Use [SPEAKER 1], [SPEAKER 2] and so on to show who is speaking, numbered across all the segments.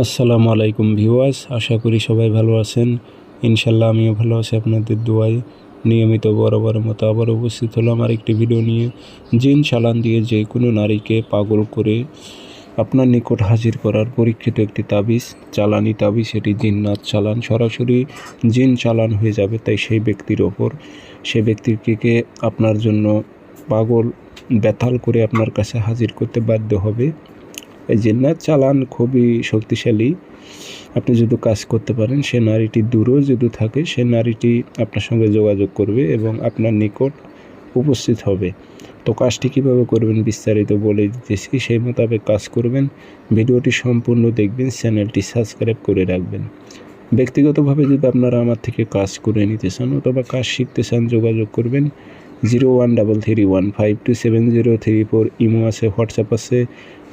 [SPEAKER 1] আসসালামু আলাইকুম ভিউয়ার্স, আশা করি সবাই ভালো আছেন। ইনশাল্লাহ আমিও ভালো আছি আপনাদের দোয়ায়। নিয়মিত বরাবর মতো আবার উপস্থিত হলো আমার একটি ভিডিও নিয়ে জিন চালান দিয়ে যে কোনো নারীকে পাগল করে আপনার নিকট হাজির করার পরীক্ষিত একটি তাবিজ, চালানি তাবিজ এটি জিন্নাত চালান। সরাসরি জিন চালান হয়ে যাবে তাই সেই ব্যক্তির ওপর। সে ব্যক্তিকে আপনার জন্য পাগল, বেতাল করে আপনার কাছে হাজির করতে বাধ্য হবে। এই জিন্নাত চালান খুবই শক্তিশালী। আপনি যদি কাজ করতে পারেন, সে নারীটি দূরেও যদি থাকে, সে নারীটি আপনার সঙ্গে যোগাযোগ করবে এবং আপনার নিকট উপস্থিত হবে। তো কাজটি কীভাবে করবেন বিস্তারিত বলে দিতেছি। সেই মোতাবেক কাজ করবেন। ভিডিওটি সম্পূর্ণ দেখবেন, চ্যানেলটি সাবস্ক্রাইব করে রাখবেন। ব্যক্তিগতভাবে যদি আপনারা আমার থেকে কাজ করে নিতে চান অথবা কাজ শিখতে চান, যোগাযোগ করবেন। Zero one double three one five two seven zero three four imo আছে, হোয়াটসঅ্যাপ আছে।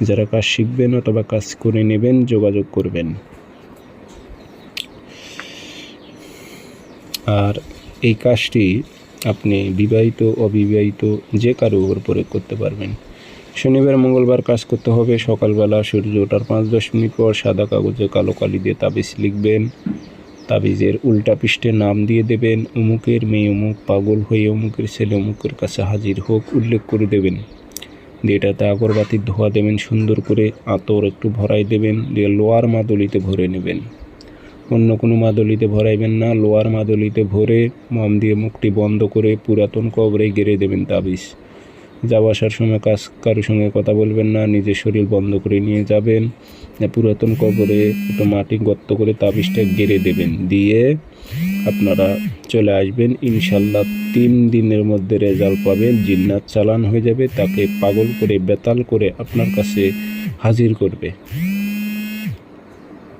[SPEAKER 1] যারা কাজ শিখবেন অথবা কাজ করে নেবেন, যোগাযোগ করবেন। আর এই কাজটি আপনি বিবাহিত, অবিবাহিত যে কারও উপর প্রয়োগ করতে পারবেন। শনিবার, মঙ্গলবার কাজ করতে হবে। সকালবেলা সূর্য ওঠার পাঁচ দশ মিনিট পর সাদা কাগজে কালো কালি দিয়ে তাবিজ লিখবেন। তাবিজের উল্টা পৃষ্ঠে নাম দিয়ে দেবেন, অমুকের মেয়ে অমুক পাগল হয়ে অমুকের ছেলে অমুকের কাছে হাজির হোক উল্লেখ করে দেবেন। দিয়ে এটাতে আগরবাতির ধোয়া দেবেন সুন্দর করে, আতর একটু ভরাই দেবেন, দিয়ে লোয়ার মাদলিতে ভরে নেবেন। অন্য কোনো মাদলিতে ভরাইবেন না, লোয়ার মাদলিতে ভরে মম দিয়ে মুখটি বন্ধ করে পুরাতন কবরে গেড়ে দেবেন তাবিজ। যাওয়া আসার সময় কাজ কারোর সঙ্গে কথা বলবেন না, নিজের শরীর বন্ধ করে নিয়ে যাবেন। পুরাতন কবরে একটু মাটি গর্ত করে তাবিজটা গেড়ে দেবেন। দিয়ে আপনারা চলে আসবেন। ইনশাল্লাহ তিন দিনের মধ্যে রেজাল্ট পাবেন। জিন্নাত চালান হয়ে যাবে। তাকে পাগল করে, বেতাল করে আপনার কাছে হাজির করবে।